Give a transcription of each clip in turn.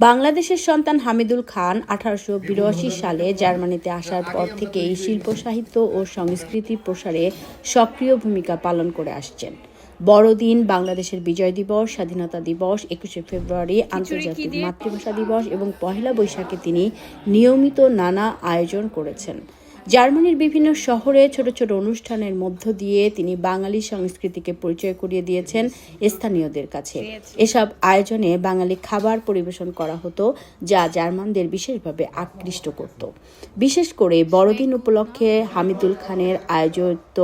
বাংলাদেশের সন্তান হামিদুল খান আঠারোশো বিরাশি সালে জার্মানিতে আসার পর থেকেই শিল্প সাহিত্য ও সংস্কৃতি প্রসারে সক্রিয় ভূমিকা পালন করে আসছেন। বড়দিন বাংলাদেশের বিজয় দিবস স্বাধীনতা দিবস একুশে ফেব্রুয়ারি আন্তর্জাতিক মাতৃভাষা দিবস এবং পহেলা বৈশাখে তিনি নিয়মিত নানা আয়োজন করেছেন। জার্মানির বিভিন্ন শহরে ছোট ছোট অনুষ্ঠানের মধ্য দিয়ে তিনি বাঙালি সংস্কৃতিকে পরিচয় করিয়ে দিয়েছেন স্থানীয়দের কাছে। এসব আয়োজনে বাঙালি খাবার পরিবেশন করা হতো, যা জার্মানদের বিশেষভাবে আকৃষ্ট করত। বিশেষ করে বড়দিন উপলক্ষে হামিদুল খানের আয়োজিত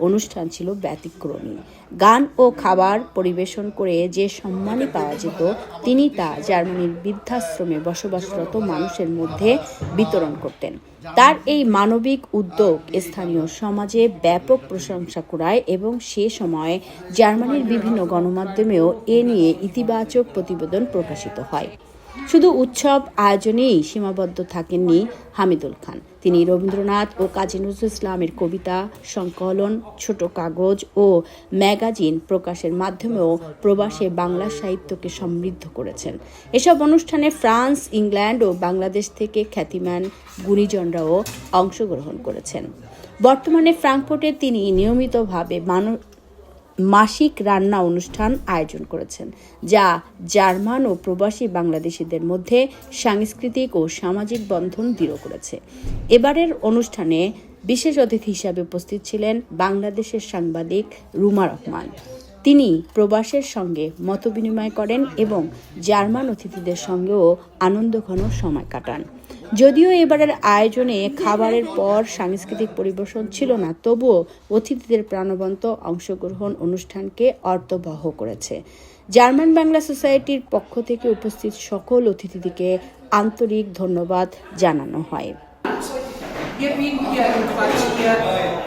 অনুষ্ঠান ছিল ব্যতিক্রমী। গান ও খাবার পরিবেশন করে যে সম্মানই পাওয়া যেত, তিনি তা জার্মানির বৃদ্ধাশ্রমে বসবাসরত মানুষের মধ্যে বিতরণ করতেন। তার এই মানবিক উদ্যোগ স্থানীয় সমাজে ব্যাপক প্রশংসা কুড়ায় এবং সে সময় জার্মানির বিভিন্ন গণমাধ্যমেও এ নিয়ে ইতিবাচক প্রতিবেদন প্রকাশিত হয়। শুধু উৎসব আয়োজনেই সীমাবদ্ধ থাকেননি হামিদুল খান। তিনি রবীন্দ্রনাথ ও কাজী নজরুল ইসলামের কবিতা, সংকলন, ছোট কাগজ ও ম্যাগাজিন প্রকাশের মাধ্যমেও প্রবাসে বাংলা সাহিত্যকে সমৃদ্ধ করেছেন। এসব অনুষ্ঠানে ফ্রান্স, ইংল্যান্ড ও বাংলাদেশ থেকে খ্যাতিমান গুণীজনরাও অংশগ্রহণ করেছেন। বর্তমানে ফ্রাঙ্কফোর্টে তিনি নিয়মিতভাবে মানব মাসিক রান্না অনুষ্ঠান আয়োজন করেছেন, যা জার্মান ও প্রবাসী বাংলাদেশিদের মধ্যে সাংস্কৃতিক ও সামাজিক বন্ধন দৃঢ় করেছে। এবারের অনুষ্ঠানে বিশেষ অতিথি হিসাবে উপস্থিত ছিলেন বাংলাদেশের সাংবাদিক রুমা রহমান। তিনি প্রবাসের সঙ্গে মতবিনিময় করেন এবং জার্মান অতিথিদের সঙ্গেও আনন্দঘন সময় কাটান। যদিও এবারের আয়োজনে খাবারের পর সাংস্কৃতিক পরিবেশন ছিল না তবুও অতিথিদের প্রাণবন্ত অংশগ্রহণ অনুষ্ঠানকে অর্থবহ করেছে। জার্মান বাংলা সোসাইটির পক্ষ থেকে উপস্থিত সকল অতিথিদিকে আন্তরিক ধন্যবাদ জানানো হয়। Wir bieten hier im Quartier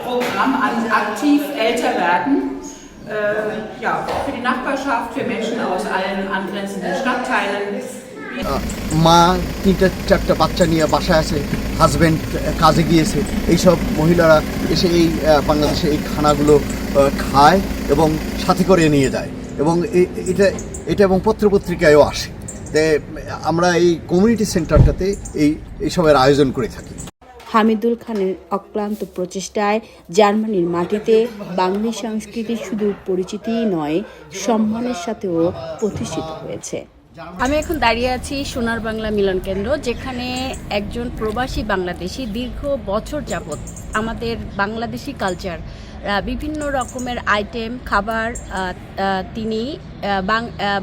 Programm an, aktiv älter werden. Äh, ja, für die Nachbarschaft, für Menschen aus allen angrenzenden Stadtteilen. মা তিনটা চারটা বাচ্চা নিয়ে বাসায় আছে হাজব্যান্ড কাজে গিয়েছে। এইসব মহিলারা এসে এই বাংলাদেশে এই খানাগুলো খায় এবং সাথে করে নিয়ে যায়। এবং এটা এটা এবং পত্রপত্রিকায়ও আসে। আমরা এই কমিউনিটি সেন্টারটাতে এই এইসবের আয়োজন করে থাকি। হামিদুল খানের অক্লান্ত প্রচেষ্টায় জার্মানির মাটিতে বাঙালি সংস্কৃতি শুধু পরিচিতিই নয়, সম্মানের সাথেও প্রতিষ্ঠিত হয়েছে। আমি এখন দাঁড়িয়ে আছি সোনার বাংলা মিলন কেন্দ্র, যেখানে একজন প্রবাসী বাংলাদেশি দীর্ঘ বছর যাবৎ আমাদের বাংলাদেশি কালচার বিভিন্ন রকমের আইটেম খাবার তিনি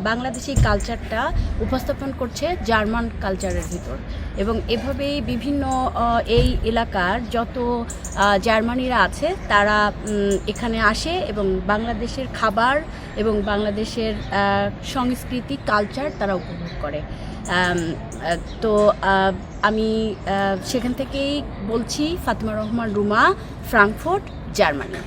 বাংলাদেশি কালচারটা উপস্থাপন করছে জার্মান কালচারের ভিতর। এবং এভাবেই বিভিন্ন এই এলাকার যত জার্মানিরা আছে, তারা এখানে আসে এবং বাংলাদেশের খাবার এবং বাংলাদেশের সংস্কৃতি কালচার তারা উপভোগ করে। তো আমি সেখান থেকেই বলছি ফাতেমা রহমান রুমা ফ্রাঙ্কফোর্ট জার্মানি।